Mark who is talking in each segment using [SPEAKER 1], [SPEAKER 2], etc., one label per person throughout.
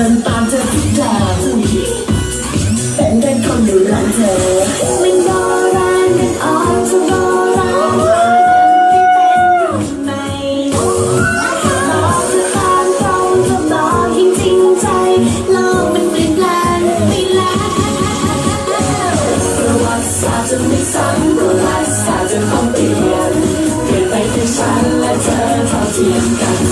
[SPEAKER 1] ดินตามเธอทุกทางเป็นแค่คนดูแลเธอ
[SPEAKER 2] มันโบราณมันอ่อนจะโบราณที่เป็นรุ่นใหม่บอจะตามตรงจะบอกอจริงใจโลกมันเปลี่ยนแปลงไปแล้ว
[SPEAKER 1] ประวัติศาสตร์จะไม่ซ้ำประวัติศาสตร์จะต้องเปลี่ยนเปลี่ยนไปที่ฉันและเธอเท่าเทียมกัน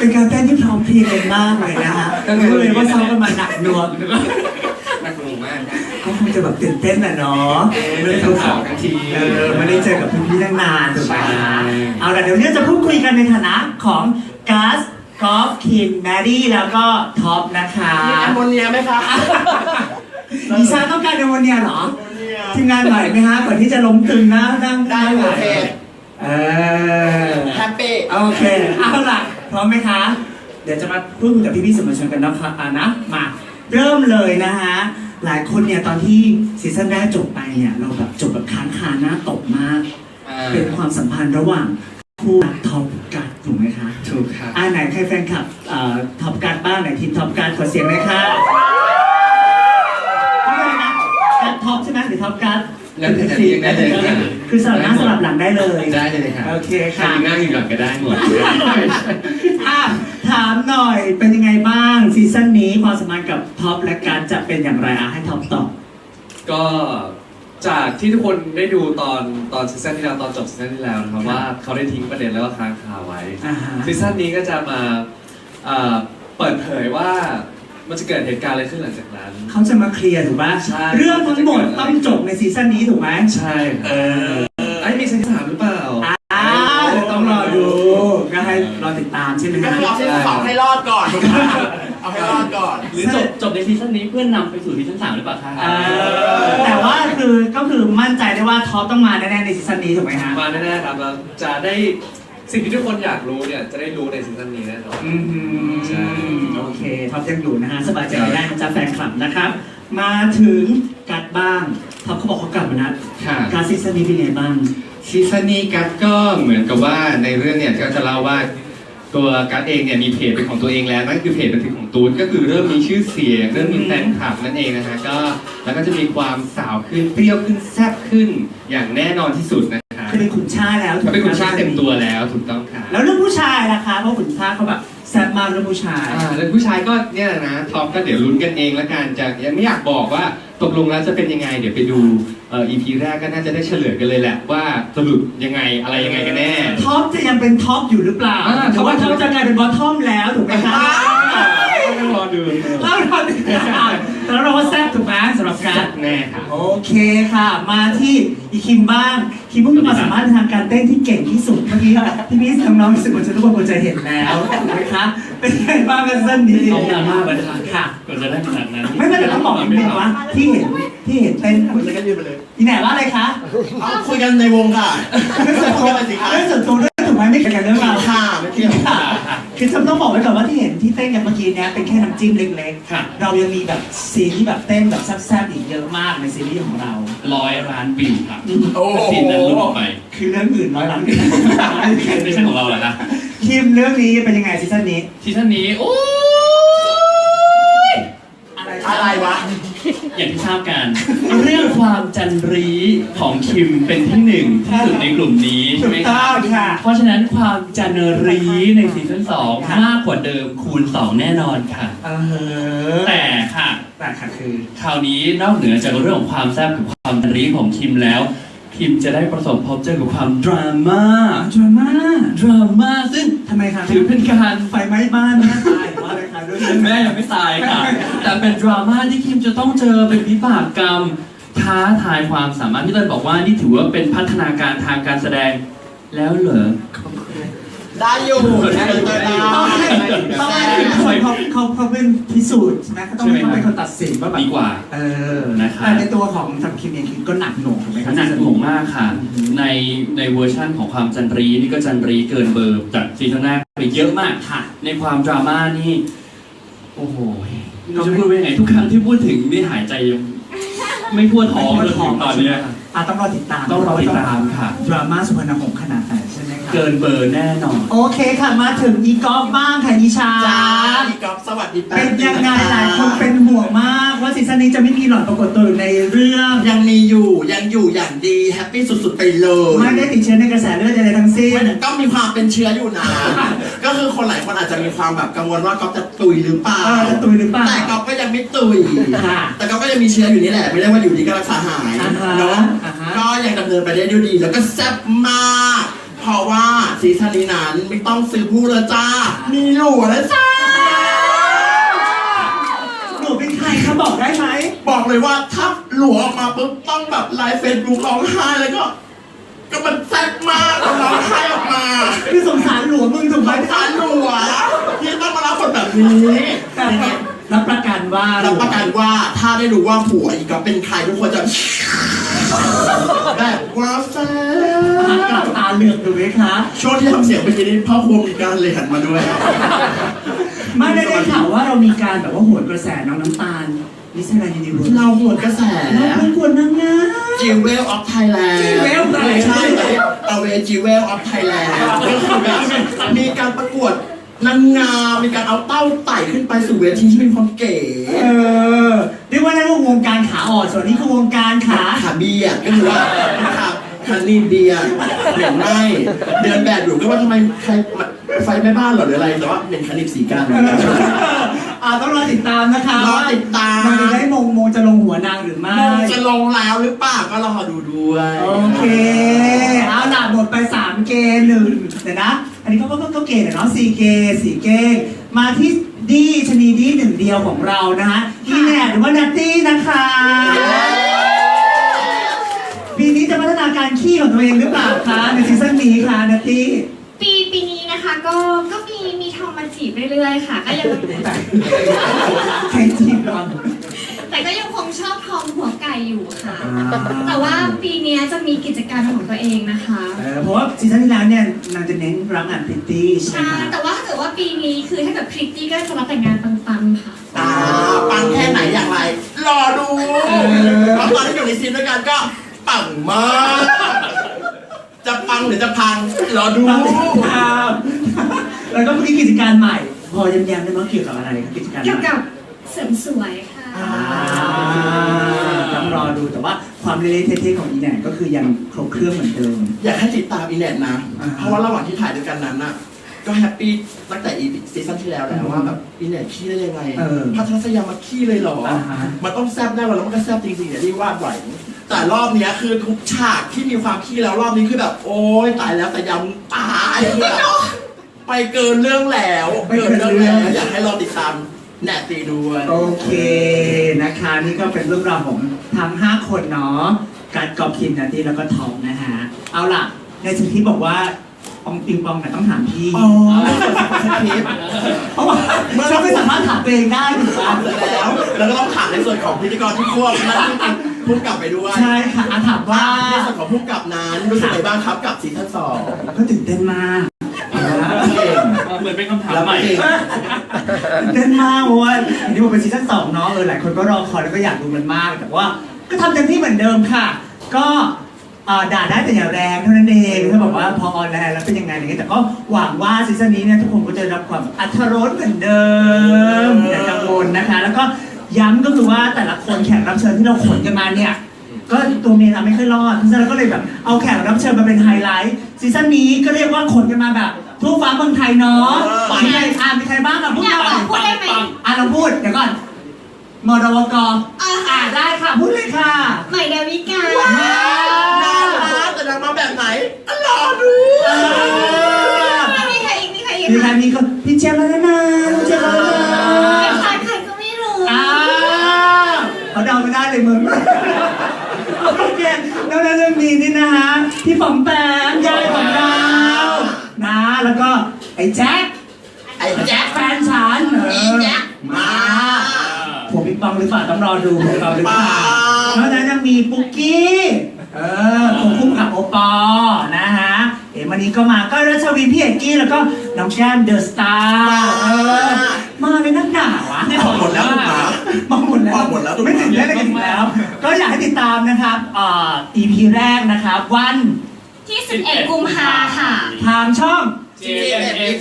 [SPEAKER 1] เป็นการเต้
[SPEAKER 3] นที่พร้อมเพรียงกันมากเลยนะฮะรู้เลยว่าซ้อมกันมาหนักหน่วง
[SPEAKER 4] น่ากลัวมาก
[SPEAKER 3] ก็คงจะแบบตื่นเต้นน่ะเนาะไม่ได้ดูข่าวกันทีเออไม่ได้เจอกับพี่ๆตั้งนานถูกไหมเอาล่ะเดี๋ยวเนี่ยจะพูดคุยกันในฐานะของกัสกอล์ฟคิมแมรี่แล้วก็ท็อปนะคะ
[SPEAKER 5] มีแอมโมเนียไหมครับ
[SPEAKER 3] ดิฉันต้องการเดโมเนียเหรอทีมงานไหวไหมฮะก่อนที่จะล้มตึงนะนั่ง
[SPEAKER 5] ได้
[SPEAKER 3] ไหว
[SPEAKER 5] โอเค
[SPEAKER 3] เออ
[SPEAKER 5] แฮปปี้
[SPEAKER 3] โอเคเอาล่ะ พร้อมไหมคะ เดี๋ยวจะมาพูดคุยกับพี่ๆสื่อมวลชนกันนะคะอ่านะมาเริ่มเลยนะฮะหลายคนเนี่ยตอนที่ซีซั่นแรกจบไปเนี่ยเราแบบจบแบบค้างคาหน้าตกมาก
[SPEAKER 4] อ่า
[SPEAKER 3] เป็นความสัมพันธ์ระหว่างคู่ท็อปกัดถูกไหมคะ
[SPEAKER 4] ถูกครับ
[SPEAKER 3] อ่าไหนใครแฟนคลับเอ่อท็อปการ์ดบ้างไหนทีมท็อปการ์ดขอเสียงหน่อยค่ะชื่ออะไรนะการ์ดท็อปใช่ไหมหรือท็อปการ์ด
[SPEAKER 4] แล้วแต่จะเรียกได้เลยครับ
[SPEAKER 3] คือสลับหน้าสลับหลังได้เลย
[SPEAKER 4] ได้เลยครับ
[SPEAKER 3] โอเค
[SPEAKER 4] ค่ะมีหน้ามีหลังก็ได้หมด
[SPEAKER 3] อะถามหน่อยเป็นยังไงบ้างซีซั่นนี้ความสัมพันธ์กับท็อปและการจะเป็นอย่างไรอะให้ท็อปตอบ
[SPEAKER 6] ก็จากที่ทุกคนได้ดูตอนตอนซีซั่นที่แล้วตอนจบซีซั่นที่แล้วนะครับว่าเขาได้ทิ้งประเด็นแล้วก็ค้างคาไว้ซีซั่นนี้ก็จะมาเปิดเผยว่า มันจะเกิดเหตุการณ์อะไรขึ้นหลังจากนั้น
[SPEAKER 3] เขาจะมาเคลียร์ถูกปะ
[SPEAKER 6] ใช่
[SPEAKER 3] เรื่องทั้งหมดต้องจบในซีซั่นนี้ถูกไหม
[SPEAKER 6] ใช่ครับไอ้ยมีซีซั่นสามหรือเปล่า
[SPEAKER 3] อ้าวเดี๋ยวต้องรอดูก็ให้รอติดตามใช่ไหม
[SPEAKER 5] ก็
[SPEAKER 3] ฮะ
[SPEAKER 5] คือเอาที่สองให้รอดก่อน เอาให้รอดก่อน
[SPEAKER 7] หรือจบจบในซีซั่นนี้เพื่อนนำไปสู่ซีซั่นสามหรือเปล่าคะ
[SPEAKER 3] เออแต่ว่าคือก็คือมั่นใจได้ว่าท็อปต้องมาแน่ๆในซีซั่นนี้ถูกไหมฮะ
[SPEAKER 6] มาแน่ๆครับแล้วจะได้ สิ่งที่ทุกคนอยากรู้เนี่ยจะได้รู้ในซีซั่นนี้แน่นอน
[SPEAKER 3] อืม
[SPEAKER 6] ใช่
[SPEAKER 3] โอเคท็อปยังอยู่นะฮะสบายใจได้นะจ๊ะแฟนคลับนะครับ มาถึงกัดบ้างท็อปเขาบอกเขากลับมานะ
[SPEAKER 4] ค่ะ
[SPEAKER 3] การซีซั่นนี้เป็นไงบ้าง
[SPEAKER 4] ซีซั่นนี้กัสก็เหมือนกับว่าในเรื่องเนี่ยก็จะเล่าว่าตัวกัสเองเนี่ยมีเพจเป็นของตัวเองแล้วนั่นคือเพจเป็นของตูนก็คือเริ่มมีชื่อเสียงเริ่มมีแฟนคลับนั่นเองนะฮะก็แล้วก็จะมีความสาวขึ้นเปรี้ยวขึ้นแซ่บขึ้นอย่างแน่นอนที่สุดนะ คะ
[SPEAKER 3] คือเป็นขุนช้างแล้วถูกไหม
[SPEAKER 4] เป็นคุณชาติเต็มตัวแล้วถูกต้องค่ะ
[SPEAKER 3] แล้วเรื่องผู้ชายล่ะคะเพราะขุนช้างเขาแบบแซ่บมากเรื่องผู้ชาย
[SPEAKER 4] อ่าแล้วผู้ชายก็เนี่ยแหละนะท็อปก็เดี๋ยวลุ้นกันเองละกันจะยังไม่อยากบอกว่าตกลงแล้วจะเป็นยังไง เดี๋ยวไปดูเอ่อ EP แรกก็น่าจะได้เฉลยกันเลยแหละว่าสรุปยังไงอะไรยังไงกันแน่
[SPEAKER 3] ท็อปจะยังเป็นท็อปอยู่หรือเปล่า
[SPEAKER 4] อ่า
[SPEAKER 3] เพราะว่าท็อปจะกลายเป็นบอททอมแล้วถูกไหมคะ
[SPEAKER 4] เป็นบ ออดู
[SPEAKER 3] เรารอติดตามแต่เราว่าแซ่บถูกไหมสำหรับการ
[SPEAKER 4] แน่ค่ะ
[SPEAKER 3] โอเคค่ะ มาที่อีคิมบ้าง คิมเพิ่งมีความสามารถในทางการเต้นที่เก่งที่สุดเมื่อกี้พี่พี่น้องๆรู้สึกว่าจะรู้ว่าควรจะเห็นแล้วถูกไหมคะเป็นไงบ้างกันเส้นนี้
[SPEAKER 7] เอานานมากเลยค่ะ
[SPEAKER 3] ค่ะ
[SPEAKER 7] กว่าจะได้ขนาดนั้น
[SPEAKER 3] ไม่ไม่แต่ต้องบอกนิดนึงว่าที่เห็นที่เห็นเต้น
[SPEAKER 5] คุณจะกันยืนไปเลย
[SPEAKER 3] อีแหนว่าอะไรคะ
[SPEAKER 5] เอาคุยกันในวงค่ะ
[SPEAKER 3] เรื่องส่วน
[SPEAKER 5] คุ
[SPEAKER 3] ตั
[SPEAKER 5] ยวกันสิคะ
[SPEAKER 3] เรื่องส่วนตัวด้วยถูกไหมไม่เกี่ยวกับเรื่องเรา
[SPEAKER 5] ค่ะไม่เกี่ยว
[SPEAKER 3] ค่ะคือจำต้องบอกไว้ก่อนว่าที่เห็นที่เต้นกันเมื่อกี้เนี้ยเป็นแค่น้ำจิ้มเล็ก
[SPEAKER 7] ค่ะ
[SPEAKER 3] ๆ เรายังมีแบบซีนที่แบบเต้นแบบแซ่บๆอีกเยอะมากในซีรีส์ของเรา
[SPEAKER 7] ร้อยล้านวิวค่ะ
[SPEAKER 5] โอ้โห
[SPEAKER 7] ซีนนั้นหลุดออกไป
[SPEAKER 3] คือเรื่องอื่นร้อยล้านกัน
[SPEAKER 7] ไม่ใช่ของเราเหรอคะ
[SPEAKER 3] คิมเรื่องนี้เป็นยังไงซีซั่นนี้
[SPEAKER 7] ซีซั่นนี้โอ้ย
[SPEAKER 3] อะไร
[SPEAKER 5] อะไรวะ
[SPEAKER 7] อย่างที่ทราบกัน เรื่องความจันรีของคิมเป็นที่หนึ่งที่สุดในกลุ่มนี้ใช่
[SPEAKER 3] ถู
[SPEAKER 7] ไหม
[SPEAKER 3] ก
[SPEAKER 7] ค
[SPEAKER 3] ต้
[SPEAKER 7] รั
[SPEAKER 3] อบงค่ะ
[SPEAKER 7] เพราะฉะนั้นความจันรีในซีซั่นสอง
[SPEAKER 3] ค่ะ
[SPEAKER 7] มากกว่าเดิมคูณสองแน่นอนค่ะ
[SPEAKER 3] เออ
[SPEAKER 7] แต่ค่ะ
[SPEAKER 3] แต่ค่ะคือ
[SPEAKER 7] คราวนี้นอกเหนือจากเรื่องของความแซ่บกับความจันรีของคิมแล้ว คิมจะได้ประสบพบเจอกับความดราม่า
[SPEAKER 3] ดราม่า
[SPEAKER 7] ดราม่าซึ่ง
[SPEAKER 3] ทำไมคะ
[SPEAKER 7] ถือเป็นการ
[SPEAKER 3] ไฟไหม้บ้านแม่ตาย
[SPEAKER 7] แม่ยังไม่ตายค่ะ แต่เป็นดราม่าที่คิมจะต้องเจอเป็นวิบากกรรม ท้าทายความสามารถที่เต้นบอกว่านี่ถือว่าเป็นพัฒนาการทางการแสดงแล้วเหรอ
[SPEAKER 5] ได้อยู่ได้อยู่ได้อยู่
[SPEAKER 3] ต้องให้ต้องให้คือคนเขาเขาเขาเป็นพิสูจน์ใช่ไหมเขาต้องให้เขาเป็นคนตัดสินว่าแบบ
[SPEAKER 7] ดีกว่า
[SPEAKER 3] เออ
[SPEAKER 7] นะครับ
[SPEAKER 3] แต่ในตัวของสัมคิมเองคิมก็หนักหน่วงถูกไหมครับ
[SPEAKER 7] หนักหน่วงมากค่ะ ในในเวอร์ชั่นของความจันรีนี่ก็จันรีเกินเบอร์จากซีซั่นแรกไปเยอะมากค่ะ ในความดราม่านี่ โอ้โหไม่รู้จะพูดว่ายังไงทุกครั้งที่พูดถึงนี่หายใจยังไม่ทั่วท้องเลยตอนเนี้ย
[SPEAKER 3] อะต้องรอติดตาม
[SPEAKER 7] ต้องรอติดตามค่ะ
[SPEAKER 3] ดราม่าสุพรรณหงส์ขนาดไหนใช่ไหมครับ
[SPEAKER 7] เกินเบอร์แน่นอน
[SPEAKER 3] โอเคค่ะมาถึงอีกอฟบ้างค่ะนิชา
[SPEAKER 5] จ้าพี่ก๊อฟสวัสดีแป๊บ
[SPEAKER 3] เป็นยังไงหลายคนเป็นห่วงมากว่าซีซั่นนี้จะไม่มีหล่อนปรากฏตัวอยู่ในเรื่อง
[SPEAKER 5] ยังมีอยู่ยังอยู่อย่างดีแฮปปี้สุดๆไปเลย
[SPEAKER 3] ไม่ได้ติดเชื้อในกระแสเลือดใดๆทั้งสิ้น
[SPEAKER 5] ไม่ก็มีความเป็นเชื้ออยู่นะ ก็คือคนหลายคนอาจจะมีความแบบกังวลว่าก๊อฟจะตุยหรือเปล่า
[SPEAKER 3] เออจะตุยหรือเปล่า
[SPEAKER 5] แต่ก๊อฟก็ยังไม่ตุย
[SPEAKER 3] ค่ะ
[SPEAKER 5] แต่ก๊อฟก็ยังมีเชื้ออยู่นี่แหละ ไม่ได้ว่าอยู่ดีก็รักษาหาย
[SPEAKER 3] อ่าฮะ
[SPEAKER 5] เนาะ
[SPEAKER 3] อ่าฮะ
[SPEAKER 5] ก็ยังดำเนินไปได้ด้วยดีแล้วก็แซ่บมาก เพราะว่าซีซั่นนี้นั้นไม่ต้องซื้อผู้แล้วจ้า มีหลัวแล้วจ้า
[SPEAKER 3] หนูเป็นใครคะบอกได้ไหม
[SPEAKER 5] บอกเลยว่าถ้าหลัวออกมาปุ๊บต้องแบบไลฟ์เฟซบุ๊กร้องไห้แล้วก็ ก็มันแซ่บมากร้องไห้ออกมา
[SPEAKER 3] คือสงสารหลวงมึงถูกไหม
[SPEAKER 5] สงสารหลัวที่ต้องมารับบทแบบนี้ยังไง
[SPEAKER 3] รับประกันว่า
[SPEAKER 5] รับประกันว่าถ้าได้รู้ว่าผัวอีกก็เป็นใครทุกคนจะ แบบว้าวแซ่
[SPEAKER 3] กลั
[SPEAKER 5] บบ
[SPEAKER 3] ตาเหลือกดูไหมคะ
[SPEAKER 5] ช่วงที่ทำเสียงเป็นทีนี้พ่อครัวมีการเลยหันมาด้วย
[SPEAKER 3] ไม่ได้ได้ข่าวว่าเรามีการแบบว่าโหนกระแสน้องน้ำตาลนิสรายูนิเวิร์ส
[SPEAKER 5] เราหวนกระแส
[SPEAKER 3] เราเป็นคนนางงาม
[SPEAKER 5] จิวเวลออฟไทยแลนด์
[SPEAKER 3] Jewel
[SPEAKER 5] ใช่เอาเวจิวเวลออฟไทยแลนด์ก็คือแบบมีการประกวด นางงามมีการเอาเต้าไต่ขึ้นไปสู่เวทีที่มีความเก๋
[SPEAKER 3] เออเรียกว่าได้ว่าวงการขาอ่อนส่วนนี้คือวงการขา
[SPEAKER 5] ขาเบียดก็คือว่าขาคันนีเบียดเหม็นไหมเดินแบบอยู่ก็ว่าทำไมใครไฟแม่บ้านเหรอหรืออะไรแต่ว่าเป็นคณิตสีกัน
[SPEAKER 3] อ่าต้องรอติดตามนะคะ
[SPEAKER 5] รอติดตาม
[SPEAKER 3] มันจะได้มงมงจะลงหัวนางหรือไม่
[SPEAKER 5] มงจะลงแล้วหรือเปล่าก็รอดูด้วย
[SPEAKER 3] โอเคเอาล่ะหมดไป3เกมหนึ่งเดี๋ยวนะอั นนี้ก็ก็ก็เกมเนาะสี่เกมสี่เกมมาที่ดีชนีดีหนึ่งเดียวของเรานะฮะอีแนทหรือว่านัตตี้นะคะปีนี้จะพัฒนาการขี้ของตัวเองหรือเปล่าคะในซีซั่นนี้ค่ะนัตตี้
[SPEAKER 2] ปีปีนี้นะคะก็ก็มีมีทอมมาจีบเรื่อยๆค่ะก็ยัง
[SPEAKER 3] ใครจีบเรา
[SPEAKER 2] แต่ก็ยังคงชอบทอมหัวไก่อยู่ค่ะ แต่ว่าปีเนี้ยจะมีกิจการของตัวเองนะคะ
[SPEAKER 3] เออเพราะว่าซีซั่นที่แล้วเนี่ยนางจะเน้นรับงานพริตตี้ใช่ไหม
[SPEAKER 2] ใช่
[SPEAKER 3] คะ
[SPEAKER 2] แต่ว่าถ้าเกิดว่าปีนี้คือถ้าเกิดพริตตี้ก็จะรับแต่งงานปังๆค่ะ
[SPEAKER 5] อ่าปังแค่ไหนอย่างไร รอดูเพราะตอนที่อยู่ในซีนด้วยกันก็ปังมาก จะปังหรือจะพัง รอดู
[SPEAKER 3] ครับแล้วก็มีกิจการใหม่ พอย้ำๆได้ไหมเกี่ยวกับอะไรครับกิจการให
[SPEAKER 2] เกี่ยว
[SPEAKER 3] ม่
[SPEAKER 2] กับเสริมสวยค่ะ
[SPEAKER 3] อ่า ต้องรอดูแต่ว่าความเละๆเทะๆของอีแหนก็คือยังครบเครื่องเหมือนเดิม
[SPEAKER 5] อยากให้ติดตามอีเน็ตนะ
[SPEAKER 3] อ่า
[SPEAKER 5] เพราะว่าระหว่างที่ถ่ายด้วยกันนั้นน่ะ ก็แฮปปี้ตั้งแต่อีซีซั่นที่แล้วแล้วว่าแบบอีเน็ตขี้ได้ยังไง
[SPEAKER 3] เออ
[SPEAKER 5] พัทรศยามาขี้เลยเหรอ
[SPEAKER 3] อ่าฮะ
[SPEAKER 5] มันต้องแซบแน่นอนแล้วมันก็แซบจริงๆอย่างที่วาดไหวแต่รอบเนี้ยคือทุกฉากที่มีความขี้แล้วรอบนี้คือแบบ โอ๊ยตายแล้วแต่ยำตายคือแบบไปเกินเรื่องแล้ว เกินเรื่องแล้วอยากให้รอติดตาม แนตตีด้วย
[SPEAKER 3] โอเคนะคะ นี่ก็เป็นเรื่องราวของทั้ง 5 คนเนาะการกอบคิมนาทีแล้วก็ทอมนะฮะเอาล่ะ ในสิ่งที่บอกว่าปองปิงปองเนี่ยต้องถามพี่
[SPEAKER 5] อ๋อสคริปต์
[SPEAKER 3] เพราะว่าเราไม่สามารถถามตัวเองได้ถูกปะ
[SPEAKER 5] แล้วแล้วก็ต้องถามในส่วนของพิธีกรที่ควบนั่นพุ่กลับไปด้วย
[SPEAKER 3] ใช่ค่ะอะถามว่า
[SPEAKER 5] ในส่วนของพุ่กับนั้นรู้สึกไงบ้างครับกับซีซั่นสอง
[SPEAKER 3] ก็ตื่นเต้นมากนะ
[SPEAKER 5] เห
[SPEAKER 7] มือนเป็นคำถาม
[SPEAKER 5] ล้ว
[SPEAKER 7] ใหม่
[SPEAKER 5] เต้
[SPEAKER 3] นมากเพราะว่าอันนี้มันเป็นซีซั่นสองเนาะเออหลายคนก็รอคอยแล้วก็อยากดูมันมาก แต่ว่าก็ทำเต็มที่เหมือนเดิมค่ะ ก็อ่อด่าได้แต่อย่าแรงเท่านั้นเองถ้าบอกว่าพอออนแลน์แล้วเป็นยังไงอะไรเงี้ยแต่ก็หวังว่าซีซั่นนี้เนี่ยทุกคนก็จะรับความอัธรสเหมือนเดิมอย่ากังวลนะคะ แล้วก็ย้ำก็คือว่าแต่ละคนแขกรับเชิญที่เราขนกันมาเนี่ยก็ตัวเมย์ทำไม่ค่อยรอดเพราะฉะนั้นเราก็เลยแบบเอาแขกรับเชิญมาเป็นไฮไลท์ซีซั่นนี้ก็เรียกว่าขนกันมาแบบ ทั่วฟ้าเมืองไทยเนาะมีใครอ่านมีใครบ้างอะพูด
[SPEAKER 2] อยาก
[SPEAKER 3] หน่อย
[SPEAKER 2] พูดได้ไหม
[SPEAKER 3] อะเราพูดเดี๋ยวก่อนมดวกอ่าได้ค่ะพูดเลยค่ะ
[SPEAKER 2] ใหม่ดาวิกา
[SPEAKER 5] น่ารักแต่นางมาแบบไหนอะรอดู
[SPEAKER 3] เออ
[SPEAKER 2] มีใครอีกมีใครอีก
[SPEAKER 3] มีใครมีก็พี่เจี๊ยบแล้วนะพี่เจี๊ยบแล้วนะ
[SPEAKER 2] ใครใครก็ไม่รู้
[SPEAKER 3] อ้าวเขาเดาไม่ได้เลยมึงโอเคแล้วเรื่องนี้นี่นะฮะพี่ป๋อมแปมยายของเรานะ แล้วก็ไอ้แจ็ค
[SPEAKER 5] ไอ้แจ็ค
[SPEAKER 3] แฟนฉันเอ
[SPEAKER 5] อี
[SPEAKER 3] อ
[SPEAKER 5] แจ็คมา
[SPEAKER 3] ผมบิ๊กบังหรือเปล่าต้องรอดูผมเราหรือเปล่า
[SPEAKER 5] เปล่า
[SPEAKER 3] แล้วนั้นยังมีปุ๊กกี้เออผมคู่กับโอปอล์นะฮะเอ๋วันนี้ก็มาก็รัชวีพี่เอกกี้แล้วก็น้องแก้มเดอะสตาร์เออมาเป็นนักด่าวะ
[SPEAKER 5] นี่ของหมดแล้วถูกไหม
[SPEAKER 3] มาหมดแล้ว
[SPEAKER 5] มาหมดแล้วถูกไหม
[SPEAKER 3] ไม่ตื่นเต้นอะไรกันอีกแล้ว ก็อยากให้ติดตามนะครับอ่า EP แรกนะครับ วัน
[SPEAKER 2] ที่ 11 กุมภาค่ะ
[SPEAKER 3] ทางช่อง
[SPEAKER 5] JMF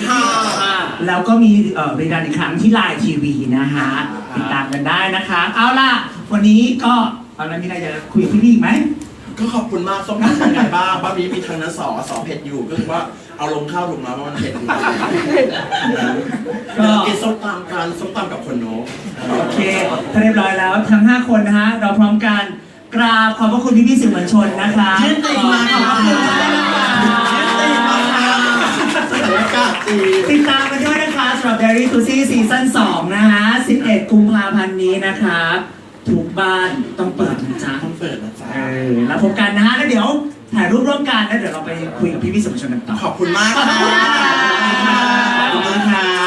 [SPEAKER 3] แล้วก็มีเอ่อรีดันอีกครั้งที่ไลน์ทีวีนะฮะติดตามกันได้นะคะ เอาล่ะ วันนี้ก็เอาละมีอะไรจะคุยกับพี่ๆอีกไหม
[SPEAKER 5] ก็ขอบคุณมากส้มตำเป็นไงบ้างบ้ามีมีทางนั้นสอสอเผ็ดอยู่ก็คือว่าเอาลงข้าวถูกนะว่ามันเผ็ดอยู่
[SPEAKER 3] ก็
[SPEAKER 5] ก็กินส้มตำกันส้มตำกับคนโน้
[SPEAKER 3] โอเคถ้าเรียบร้อยแล้วทั้ง 5 คนนะฮะ เราพร้อมกันกราบขอบพระคุณพี่ๆสื่อมวลชนนะคะ
[SPEAKER 5] ยืนตีมา
[SPEAKER 3] ขอบพระคุณมากนะคะ
[SPEAKER 5] ติด
[SPEAKER 3] ตามกันด้วยนะคะสำหรับ Diary to See ซีซั่น2นะคะ 11 กุมภาพันธ์นี้นะครับทุกบ้านต้องเปิดนะจ๊ะ
[SPEAKER 5] ต้องเปิดนะจ๊ะ
[SPEAKER 3] เออแล้วพบกันนะฮะแล้วเดี๋ยวถ่ายรูปร่วมกันแล้วเดี๋ยวเราไปคุยกับพี่พี่ๆสมชนกันต่อ
[SPEAKER 5] ขอบคุณมาก
[SPEAKER 3] ขอบ
[SPEAKER 5] คุณมากขอบ
[SPEAKER 3] คุณค่ะ